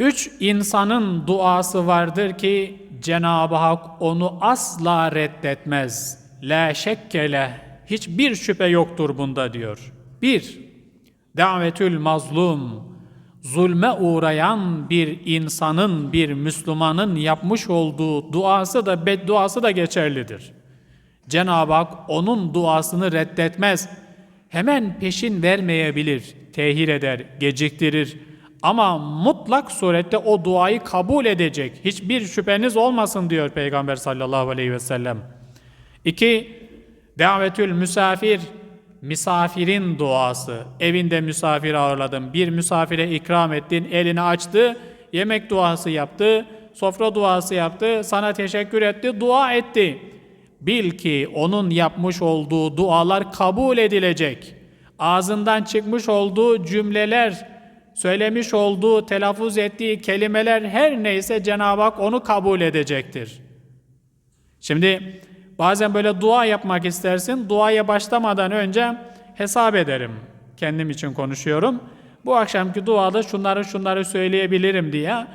Üç insanın duası vardır ki Cenab-ı Hak onu asla reddetmez. La şekkele hiçbir şüphe yoktur bunda diyor. Bir, davetül mazlum, zulme uğrayan bir insanın, bir Müslümanın yapmış olduğu duası da bedduası da geçerlidir. Cenab-ı Hak onun duasını reddetmez. Hemen peşin vermeyebilir, tehir eder, geciktirir. Ama mutlak surette o duayı kabul edecek. Hiçbir şüpheniz olmasın diyor Peygamber sallallahu aleyhi ve sellem. İki, davetül misafir, misafirin duası. Evinde misafir ağırladın, bir misafire ikram ettin, elini açtı, yemek duası yaptı, sofra duası yaptı, sana teşekkür etti, dua etti. Bil ki onun yapmış olduğu dualar kabul edilecek. Ağzından çıkmış olduğu cümleler, söylemiş olduğu, telaffuz ettiği kelimeler her neyse Cenab-ı Hak onu kabul edecektir. Şimdi bazen böyle dua yapmak istersin. Duaya başlamadan önce hesap ederim. Kendim için konuşuyorum. Bu akşamki duada şunları şunları söyleyebilirim diye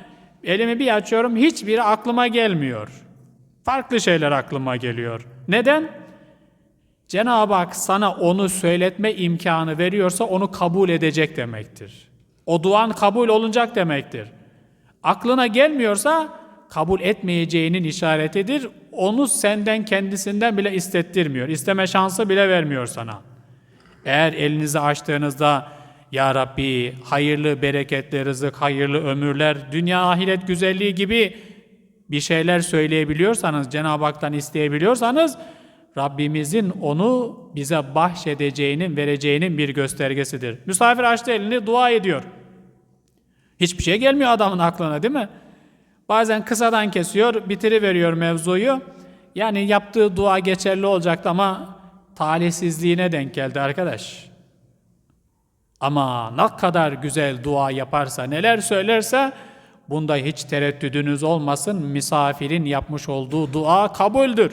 elimi bir açıyorum hiçbiri aklıma gelmiyor. Farklı şeyler aklıma geliyor. Neden? Cenab-ı Hak sana onu söyletme imkanı veriyorsa onu kabul edecek demektir. O duan kabul olunacak demektir. Aklına gelmiyorsa kabul etmeyeceğinin işaretidir. Onu senden kendisinden bile istettirmiyor. İsteme şansı bile vermiyor sana. Eğer elinizi açtığınızda Ya Rabbi hayırlı bereketli rızık, hayırlı ömürler, dünya ahiret güzelliği gibi bir şeyler söyleyebiliyorsanız, Cenab-ı Hak'tan isteyebiliyorsanız Rabbimizin onu bize bahşedeceğinin, vereceğinin bir göstergesidir. Misafir açtı elini dua ediyor. Hiçbir şey gelmiyor adamın aklına değil mi? Bazen kısadan kesiyor, bitiriveriyor mevzuyu. Yani yaptığı dua geçerli olacaktı ama talihsizliğine denk geldi arkadaş. Ama ne kadar güzel dua yaparsa, neler söylerse bunda hiç tereddüdünüz olmasın. Misafirin yapmış olduğu dua kabuldür.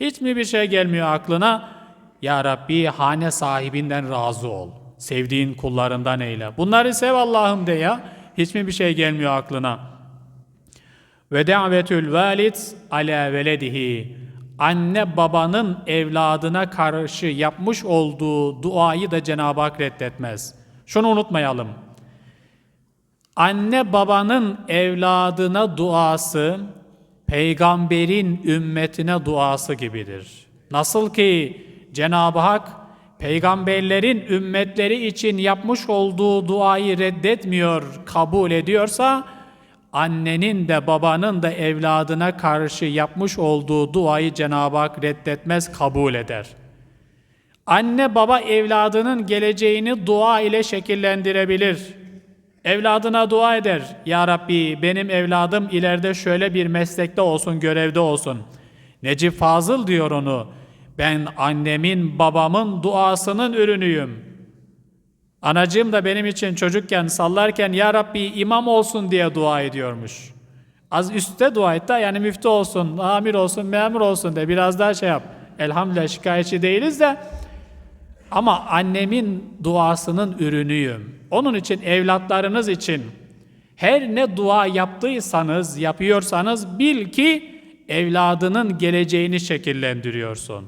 Hiç mi bir şey gelmiyor aklına? Ya Rabbi hane sahibinden razı ol. Sevdiğin kullarından eyle. Bunları sev Allah'ım de ya. Hiç mi bir şey gelmiyor aklına? Ve davetül valid ala veledihi. Anne babanın evladına karşı yapmış olduğu duayı da Cenab-ı Hak reddetmez. Şunu unutmayalım. Anne babanın evladına duası peygamberin ümmetine duası gibidir. Nasıl ki Cenab-ı Hak peygamberlerin ümmetleri için yapmış olduğu duayı reddetmiyor, kabul ediyorsa annenin de babanın da evladına karşı yapmış olduğu duayı Cenab-ı Hak reddetmez, kabul eder. Anne baba evladının geleceğini dua ile şekillendirebilir. Evladına dua eder. Ya Rabbi benim evladım ileride şöyle bir meslekte olsun, görevde olsun. Necip Fazıl diyor onu. Ben annemin, babamın duasının ürünüyüm. Anacığım da benim için çocukken sallarken Ya Rabbi imam olsun diye dua ediyormuş. Az üstte dua etti yani müftü olsun, amir olsun, memur olsun de biraz daha şey yap. Elhamdülillah şikayetçi değiliz de ama annemin duasının ürünüyüm. Onun için evlatlarınız için her ne dua yaptıysanız, yapıyorsanız bil ki evladının geleceğini şekillendiriyorsun.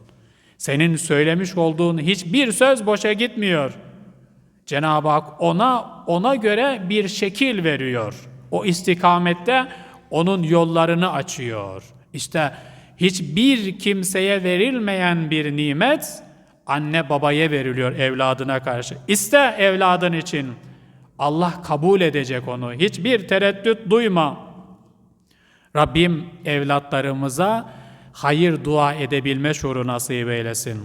Senin söylemiş olduğun hiçbir söz boşa gitmiyor. Cenab-ı Hak ona ona göre bir şekil veriyor. O istikamette onun yollarını açıyor. İşte hiçbir kimseye verilmeyen bir nimet anne babaya veriliyor evladına karşı. İste evladın için Allah kabul edecek onu. Hiçbir tereddüt duyma. Rabbim evlatlarımıza hayır dua edebilme şuuru nasip eylesin.